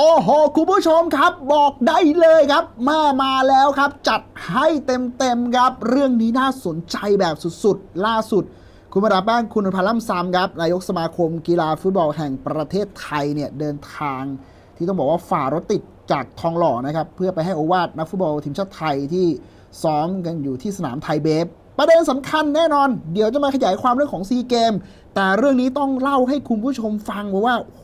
โอ้โห คุณผู้ชมครับ บอกได้เลยครับ มามาแล้วครับ จัดให้เต็มๆครับ เรื่องนี้น่าสนใจแบบสุดๆ ล่าสุด คุณมาดาแป้งคุณนภัทรล่ำซำครับ นายกสมาคมกีฬาฟุตบอลแห่งประเทศไทยเนี่ยเดินทาง ที่ต้องบอกว่าฝ่ารถติดจากทองหล่อนะครับ เพื่อไปให้โอวาทนักฟุตบอลทีมชาติไทยที่ซ้อมกันอยู่ที่สนามไทยเบฟ ประเด็นสำคัญแน่นอน เดี๋ยวจะมาขยายความเรื่องของซีเกมแต่เรื่องนี้ต้องเล่าให้คุณผู้ชมฟังเพราะว่าโห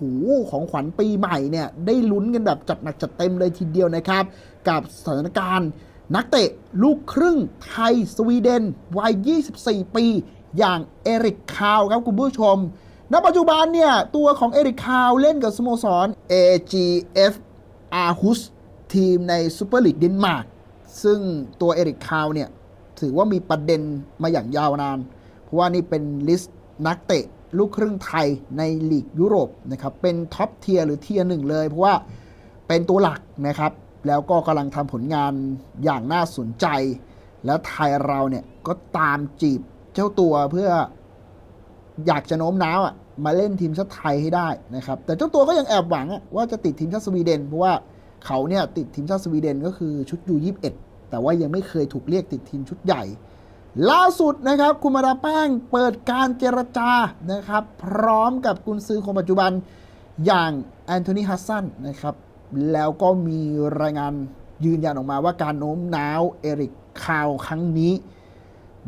ของขวัญปีใหม่เนี่ยได้ลุ้นกันแบบจัดหนักจัดเต็มเลยทีเดียวนะครับ กับสถานการณ์ นักเตะลูกครึ่งไทยสวีเดนวัย 24 ปี อย่างเอริกคาวครับคุณผู้ชมณปัจจุบันเนี่ย ตัวของเอริกคาวเล่นกับสโมสร AGF อาฮุสทีมในซูเปอร์ลีกเดนมาร์กซึ่งตัวเอริกคาวเนี่ย ถือว่ามีประเด็นมาอย่างยาวนาน เพราะว่านี่เป็นลิสต์นักเตะลูกครึ่งไทยในลีกยุโรปนะครับ เป็นท็อปเทียร์หรือเทียร์หนึ่งเลย เพราะว่าเป็นตัวหลักนะครับ แล้วก็กำลังทำผลงานอย่างน่าสนใจ แล้วไทยเราเนี่ยก็ตามจีบเจ้าตัวเพื่ออยากจะโน้มน้าวอะมาเล่นทีมชาติไทยให้ได้นะครับ แต่เจ้าตัวก็ยังแอบหวังว่าจะติดทีมชาติสวีเดน เพราะว่าเขาเนี่ยติดทีมชาติสวีเดนก็คือชุดยู21 แต่ว่ายังไม่เคยถูกเรียกติดทีมชุดใหญ่ ล่าสุดนะครับคุณมาดาแป้งเปิดการเจรจานะครับ พร้อมกับกุนซือคนปัจจุบันอย่างแอนโทนีฮัสซันนะครับ แล้วก็มีรายงานยืนยันออกมาว่าการโน้มน้าวเอริกคาวครั้งนี้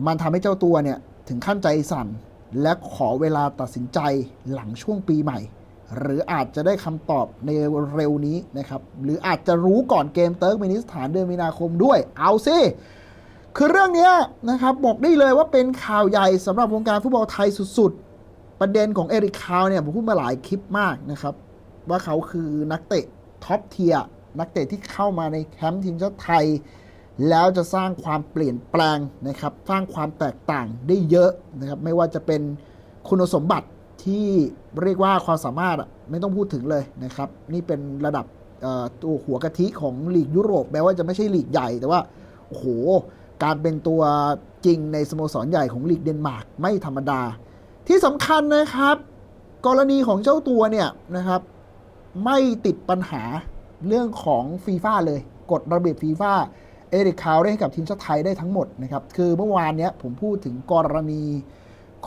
มันทำให้เจ้าตัวเนี่ย ถึงขั้นใจสั่น และขอเวลาตัดสินใจหลังช่วงปีใหม่ หรืออาจจะได้คำตอบในเร็วนี้นะครับ หรืออาจจะรู้ก่อนเกมเติร์กมินิสถานเดือนมีนาคมด้วย เอาสิคือเรื่องนี้นะครับบอกได้เลยว่าเป็นข่าวใหญ่สำหรับวงการฟุตบอลไทยสุดๆ ประเด็นของเอริกคาวเนี่ยผมพูดมาหลายคลิปมากนะครับ ว่าเขาคือนักเตะท็อปเทียร์นักเตะที่เข้ามาในแคมป์ทีมชาติไทย แล้วจะสร้างความเปลี่ยนแปลงนะครับ สร้างความแตกต่างได้เยอะนะครับ ไม่ว่าจะเป็นคุณสมบัติ ที่เรียกว่าความสามารถไม่ต้องพูดถึงเลยนะครับ นี่เป็นระดับตัวหัวกะทิของลีกยุโรปแม้ว่าจะไม่ใช่ลีกใหญ่แต่ว่าโอ้โหการเป็นตัวจริงในสโมสรใหญ่ของลีกเดนมาร์กไม่ธรรมดา ที่สำคัญนะครับ กรณีของเจ้าตัวเนี่ยนะครับ ไม่ติดปัญหาเรื่องของฟีฟ่าเลยกฎระเบียบฟีฟ่าเอริกคาวได้ให้กับทีมชาติไทยได้ทั้งหมดนะครับ คือเมื่อวานเนี้ยผมพูดถึงกรณี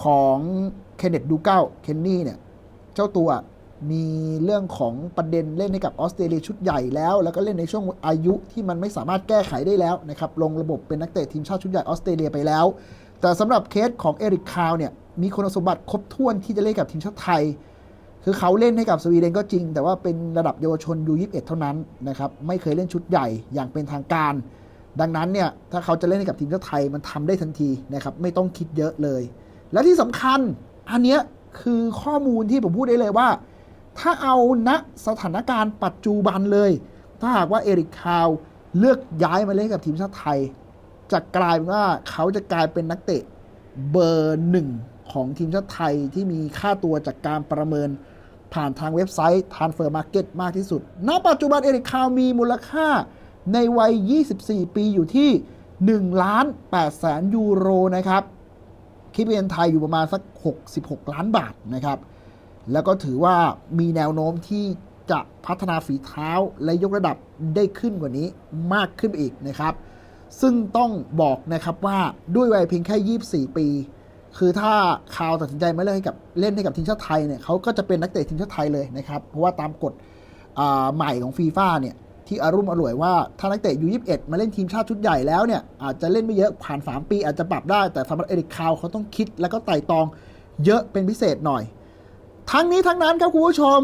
ของเคนเนตดูเก้าเคนนี่เนี่ย เจ้าตัวมีเรื่องของประเด็นเล่นให้กับออสเตรเลียชุดใหญ่แล้ว แล้วก็เล่นในช่วงอายุที่มันไม่สามารถแก้ไขได้แล้วนะครับลงระบบเป็นนักเตะทีมชาติชุดใหญ่ออสเตรเลียไปแล้ว แต่สำหรับเคสของเอริกคาวเนี่ยมีคุณสมบัติครบถ้วนที่จะเล่นกับทีมชาติไทย คือเขาเล่นให้กับสวีเดนก็จริง แต่ว่าเป็นระดับเยาวชนยู21เท่านั้นนะครับไม่เคยเล่นชุดใหญ่อย่างเป็นทางการ ดังนั้นเนี่ยถ้าเขาจะเล่นให้กับทีมชาติไทยมันทำได้ทันทีนะครับไม่ต้องคิดเยอะเลย และที่สำคัญอันเนี้ยคือข้อมูลที่ผมพูดได้เลยว่า ถ้าเอาณสถานการณ์ปัจจุบันเลย ถ้าหากว่าเอริกคาวเลือกย้ายมาเล่นกับทีมชาติไทย จะกลายเป็นว่าเขาจะกลายเป็นนักเตะเบอร์หนึ่งของทีมชาติไทยที่มีค่าตัวจากการประเมินผ่านทางเว็บไซต์ Transfer Market มากที่สุด ณ ปัจจุบันเอริกคาวมีมูลค่าในวัย 24 ปีอยู่ที่1ล้าน8แสนยูโรนะครับ คิดเป็นเงินไทยอยู่ประมาณสัก 66 ล้านบาทนะครับ แล้วก็ถือว่ามีแนวโน้มที่จะพัฒนาฝีเท้าและยกระดับได้ขึ้นกว่านี้มากขึ้นอีกนะครับ ซึ่งต้องบอกนะครับว่าด้วยวัยเพียงแค่ 24 ปี คือถ้าคาวตัดสินใจไมาเล่นให้กับเล่นให้กับทีมชาติไทยเนี่ยเขาก็จะเป็นนักเตะทีมชาติไทยเลยนะครับ เพราะว่าตามกฎใหม่ของฟีฟ่าเนี่ย ที่อารุ่มอร่วยว่า ถ้านักเตะยู21มาเล่นทีมชาติชุดใหญ่แล้วเนี่ยอาจจะเล่นไม่เยอะผ่าน 3 ปีอาจจะปรับได้แต่สำหรับเอริกคาวเขาต้องคิดแล้วก็ไต่ตองเยอะเป็นพิเศษหน่อย ทั้งนี้ทั้งนั้นครับคุณผู้ชม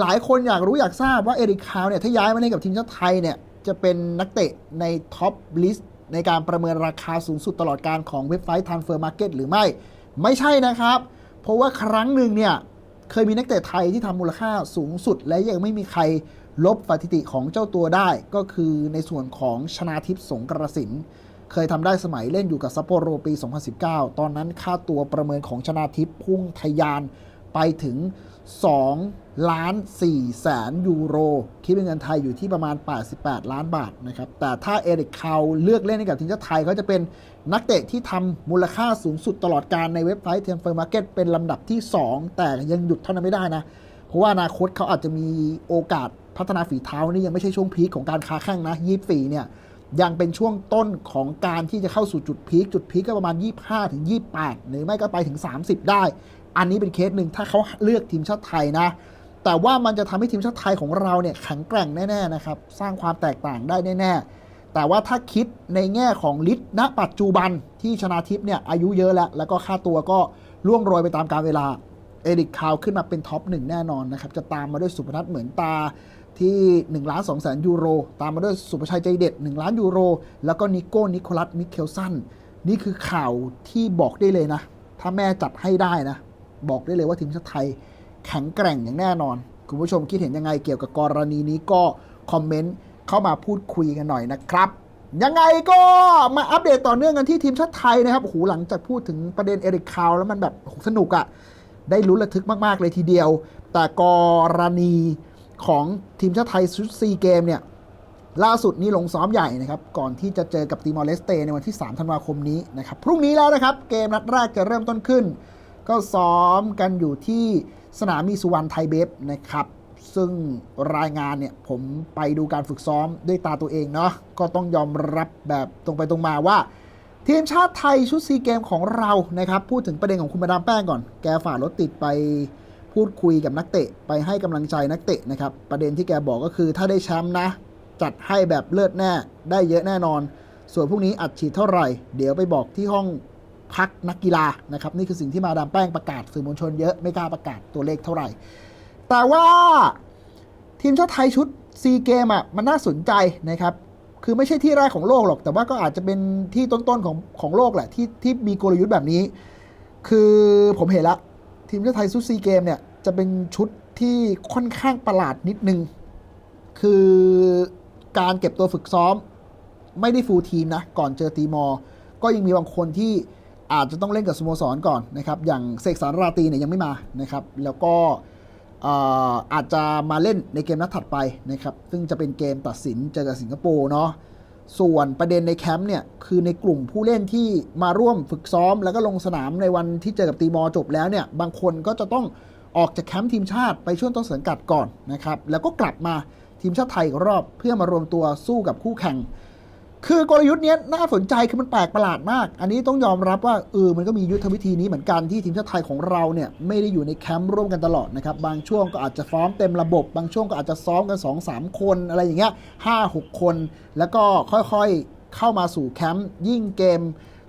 หลายคนอยากรู้อยากทราบว่าเอริกคาวเนี่ยถ้าย้ายมาเล่นกับทีมชาติไทยเนี่ยจะเป็นนักเตะในท็อปลิสต์ในการประเมินราคาสูงสุดตลอดการของเว็บไซต์ Transfer Market หรือไม่ ไม่ใช่นะครับ เพราะว่าครั้งหนึ่งเนี่ยเคยมีนักเตะไทยที่ทำมูลค่าสูงสุด และยังไม่มีใคร ลบสถิติของเจ้าตัวได้ก็คือในส่วนของชนาทิพย์สงกระสิน เคยทำได้สมัยเล่นอยู่กับซัปโปโรปี 2019 ตอนนั้นค่าตัวประเมินของชนาทิพย์พุ่งทะยานไปถึง 2 ล้าน4แสนยูโร คิดเป็นเงินไทยอยู่ที่ประมาณ 88 ล้านบาทนะครับ แต่ถ้าเอริกคาวเลือกเล่นให้กับทีมชาติไทยเขาจะเป็นนักเตะที่ทำมูลค่าสูงสุดตลอดการในเว็บไซต์เทมเฟอร์มาร์เก็ตเป็นลำดับที่ 2 แต่ยังหยุดเท่านั้นไม่ได้นะ เพราะว่าอนาคตเขาอาจจะมีโอกาส พัฒนาฝีเท้านี่ยังไม่ใช่ช่วงพีคของการค้าแข่งนะยี่สี่เนี่ยยังเป็นช่วงต้นของการที่จะเข้าสู่จุดพีคจุดพีคก็ประมาณ 25ถึง28 หรือไม่ก็ไปถึง 30 ได้ อันนี้เป็นเคสหนึ่งถ้าเขาเลือกทีมชาติไทยนะ แต่ว่ามันจะทำให้ทีมชาติไทยของเราเนี่ยแข็งแกร่งแน่ๆนะครับ สร้างความแตกต่างได้แน่ๆ แต่ว่าถ้าคิดในแง่ของลิทณปัจจุบันที่ชนาทิพย์เนี่ยอายุเยอะแล้ว แล้วก็ค่าตัวก็ล่วงโรยไปตามกาลเวลา เอริกคาวขึ้นมาเป็นท็อปหนึ่งแน่นอนนะครับ จะตามมาด้วยสุพนัทเหมือนตาที่1ล้าน2แสนยูโร ตามมาด้วยสุภชัยใจเด็ด 1 ล้านยูโร แล้วก็นิโก้ นิโคลัส มิเคลสัน นี่คือข่าวที่บอกได้เลยนะ ถ้าแม่จัดให้ได้นะ บอกได้เลยว่าทีมชาติไทยแข็งแกร่งอย่างแน่นอน คุณผู้ชมคิดเห็นยังไงเกี่ยวกับกรณีนี้ก็คอมเมนต์เข้ามาพูดคุยกันหน่อยนะครับยังไงก็มาอัปเดตต่อเนื่องกันที่ทีมชาติไทยนะครับโอ้โหหลังจากพูดถึงประเด็นเอริกคาวแล้วมันแบบสนุกอะ ได้ลุ้นระทึกมากๆเลยทีเดียว แต่กรณีของทีมชาติไทยชุดซีเกมเนี่ยล่าสุดนี้ลงซ้อมใหญ่นะครับ ก่อนที่จะเจอกับติมอร์เลสเตในวันที่ 3 ธันวาคมนี้นะครับ พรุ่งนี้แล้วนะครับ เกมนัดแรกจะเริ่มต้นขึ้น ก็ซ้อมกันอยู่ที่สนามมีสุวรรณไทยเบฟนะครับ ซึ่งรายงานเนี่ยผมไปดูการฝึกซ้อมด้วยตาตัวเองเนาะก็ต้องยอมรับแบบตรงไปตรงมาว่า ทีมชาติไทยชุดซีเกมของเรานะครับ พูดถึงประเด็นของคุณมาดามแป้งก่อน แกฝ่ารถติดไปพูดคุยกับนักเตะ ไปให้กำลังใจนักเตะนะครับ ประเด็นที่แกบอกก็คือถ้าได้แชมป์นะ จัดให้แบบเลิศแน่ ได้เยอะแน่นอน ส่วนพวกนี้อัดฉีดเท่าไหร่ เดี๋ยวไปบอกที่ห้องพักนักกีฬานะครับ นี่คือสิ่งที่มาดามแป้งประกาศสื่อมวลชนเยอะไม่กล้าประกาศตัวเลขเท่าไหร่ แต่ว่าทีมชาติไทยชุดซีเกมอะมันน่าสนใจนะครับ คือไม่ใช่ที่แรกของโลกหรอก แต่ว่าก็อาจจะเป็นที่ต้นๆของของโลกแหละที่ที่มีกลยุทธ์แบบนี้ คือผมเห็นละทีมชาติไทยซูซีเกมเนี่ยจะเป็นชุดที่ค่อนข้างประหลาดนิดนึง คือการเก็บตัวฝึกซ้อม ไม่ได้ฟูลทีมนะ ก่อนเจอตีมอร์ก็ยังมีบางคนที่อาจจะต้องเล่นกับสโมสรก่อนนะครับ อย่างเสกสารราตีเนี่ยยังไม่มานะครับ แล้วก็ อาจจะมาเล่นในเกมนัดถัดไปนะครับ ซึ่งจะเป็นเกมตัดสินเจอกับสิงคโปร์เนาะ ส่วนประเด็นในแคมป์เนี่ย คือในกลุ่มผู้เล่นที่มาร่วมฝึกซ้อม แล้วก็ลงสนามในวันที่เจอกับตีมอจบแล้วเนี่ย บางคนก็จะต้องออกจากแคมป์ทีมชาติไปช่วงต้นสังกัดก่อนนะครับ แล้วก็กลับมาทีมชาติไทยอีกรอบเพื่อมารวมตัวสู้กับคู่แข่ง คือกลยุทธ์นี้น่าสนใจคือมันแปลกประหลาดมาก อันนี้ต้องยอมรับว่าเออมันก็มียุทธวิธีนี้เหมือนกันที่ทีมชาติไทยของเราเนี่ยไม่ได้อยู่ในแคมป์ร่วมกันตลอดนะครับ บางช่วงก็อาจจะซ้อมเต็มระบบบางช่วงก็อาจจะซ้อมกัน 2 3 คนอะไรอย่างเงี้ยห้าหกคน แล้วก็ค่อยๆเข้ามาสู่แคมป์ยิ่งเกม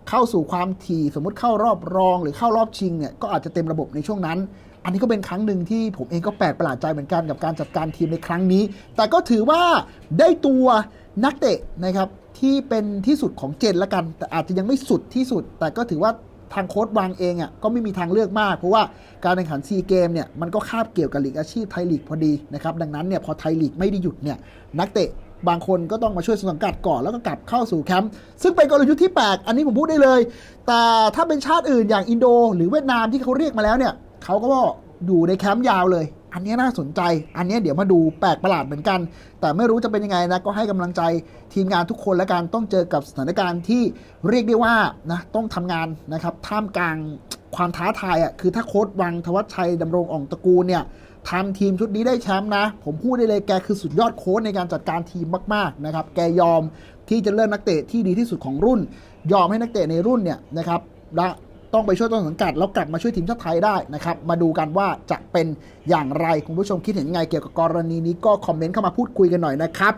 เข้าสู่ความถี่สมมุติเข้ารอบรองหรือเข้ารอบชิงเนี่ยก็อาจจะเต็มระบบในช่วงนั้น อันนี้ก็เป็นครั้งหนึ่งที่ผมเองก็แปลกประหลาดใจเหมือนกันกับการจัดการทีมในครั้งนี้ แต่ก็ถือว่าได้ตัวนักเตะนะครับ ที่เป็นที่สุดของเจนละกัน แต่อาจจะยังไม่สุดที่สุด แต่ก็ถือว่าทางโค้ดวางเองอะก็ไม่มีทางเลือกมาก เพราะว่าการแข่งขันซีเกมเนี่ยมันก็คาบเกี่ยวกับลีกอาชีพไทยลีกพอดีนะครับดังนั้นเนี่ยพอไทยลีกไม่ได้หยุดเนี่ยนักเตะบางคนก็ต้องมาช่วยสังกัดก่อนแล้วก็กลับเข้าสู่แคมป์ซึ่งเป็นกลยุทธ์ที่แปลกอันนี้ผมพูดได้เลย แต่ถ้าเป็นชาติอื่นอย่างอินโด หรือเวียดนามที่เขาเรียกมาแล้วเนี่ยเขาก็อยู่ในแคมป์ยาวเลย อันนี้น่าสนใจ อันนี้เดี๋ยวมาดูแปลกประหลาดเหมือนกัน แต่ไม่รู้จะเป็นยังไงนะก็ให้กำลังใจทีมงานทุกคนและกันต้องเจอกับสถานการณ์ที่เรียกได้ว่านะต้องทำงานนะครับท่ามกลางความท้าทายอะคือถ้าโค้ดวังทวัชชัยดำรงอ่องตระกูลเนี่ยทำทีมชุดนี้ได้แชมป์นะ ผมพูดได้เลยแกคือสุดยอดโค้ชในการจัดการทีมมากๆนะครับแกยอมที่จะเลือกนักเตะที่ดีที่สุดของรุ่น ยอมให้นักเตะในรุ่นเนี่ยนะครับละ ต้องไปช่วยต้นสังกัดแล้วกลับมาช่วยทีมชาติไทยได้นะครับ มาดูกันว่าจะเป็นอย่างไร คุณผู้ชมคิดเห็นไงเกี่ยวกับกรณีนี้ก็คอมเมนต์เข้ามาพูดคุยกันหน่อยนะครับ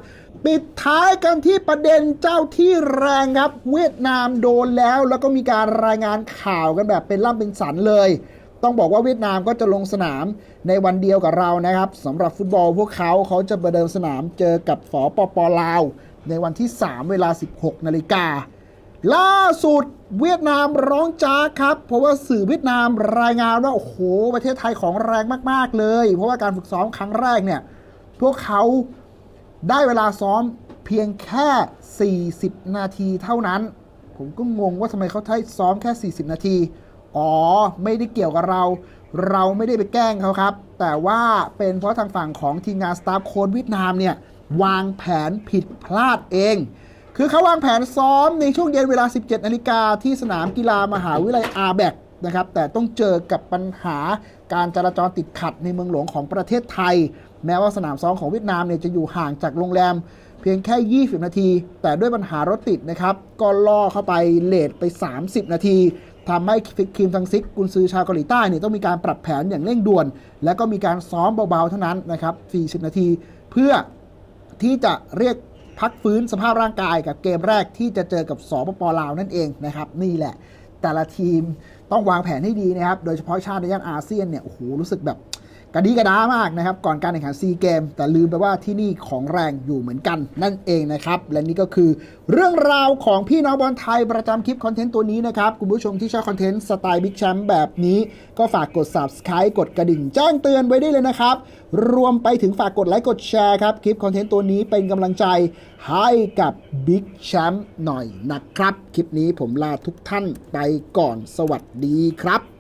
ปิดท้ายกันที่ประเด็นเจ้าที่แรงครับเวียดนามโดนแล้ว แล้วก็มีการรายงานข่าวกันแบบเป็นล่ำเป็นสันเลย ต้องบอกว่าเวียดนามก็จะลงสนามในวันเดียวกับเรานะครับสำหรับฟุตบอลพวกเขาเขาจะประเดิมสนามเจอกับฝอปปลาว ในวันที่ 3 เวลา 16นาฬิกา ล่าสุดเวียดนามร้องจ้าครับ เพราะว่าสื่อเวียดนามรายงานว่า โอ้โห ประเทศไทยของแรงมาก ๆ เลย เพราะว่าการฝึกซ้อมครั้งแรกเนี่ย พวกเขาได้เวลาซ้อมเพียงแค่ 40 นาทีเท่านั้น ผมก็งงว่าทำไมเขาใช้ซ้อมแค่ 40 นาที อ๋อ ไม่ได้เกี่ยวกับเรา เราไม่ได้ไปแกล้งเขาครับ แต่ว่าเป็นเพราะทางฝั่งของทีมงานสตาฟโค้ดเวียดนามเนี่ย วางแผนผิดพลาดเอง คือเขาวางแผนซ้อมในช่วงเย็นเวลา 17 นาฬิกาที่สนามกีฬามหาวิทยาลัยอาแบกนะครับ แต่ต้องเจอกับปัญหาการจราจรติดขัดในเมืองหลวงของประเทศไทย แม้ว่าสนามซ้อมของเวียดนามเนี่ยจะอยู่ห่างจากโรงแรม เพียงแค่ 20 นาที แต่ด้วยปัญหารถติดนะครับ ก็ล่อเข้าไปเลทไป 30 นาทีทำให้คิมซังซิกกุนซือชาวเกาหลีใต้เนี่ยต้องมีการปรับแผนอย่างเร่งด่วน แล้วก็มีการซ้อมเบาๆเท่านั้นนะครับ 40 นาที เพื่อที่จะเรียก พักฟื้นสภาพร่างกายกับเกมแรกที่จะเจอกับสปปลาวนั่นเองนะครับ นี่แหละ แต่ละทีมต้องวางแผนให้ดีนะครับ โดยเฉพาะชาติในย่านอาเซียนเนี่ยโอ้โหรู้สึกแบบ กระดีกระดามากนะครับ ก่อนการแข่งขันซีเกม แต่ลืมไปว่าที่นี่ของแรงอยู่เหมือนกัน นั่นเองนะครับ และนี่ก็คือเรื่องราวของพี่น้องบอลไทยประจำคลิปคอนเทนต์ตัวนี้นะครับ คุณผู้ชมที่ชอบคอนเทนต์สไตล์บิ๊กแชมป์แบบนี้ ก็ฝากกด subscribe กดกระดิ่งแจ้งเตือนไว้ได้เลยนะครับ รวมไปถึงฝากกดไลค์กดแชร์ครับคลิปคอนเทนต์ตัวนี้เป็นกำลังใจให้กับบิ๊กแชมป์หน่อยนะครับ คลิปนี้ผมลาทุกท่านไปก่อนสวัสดีครับ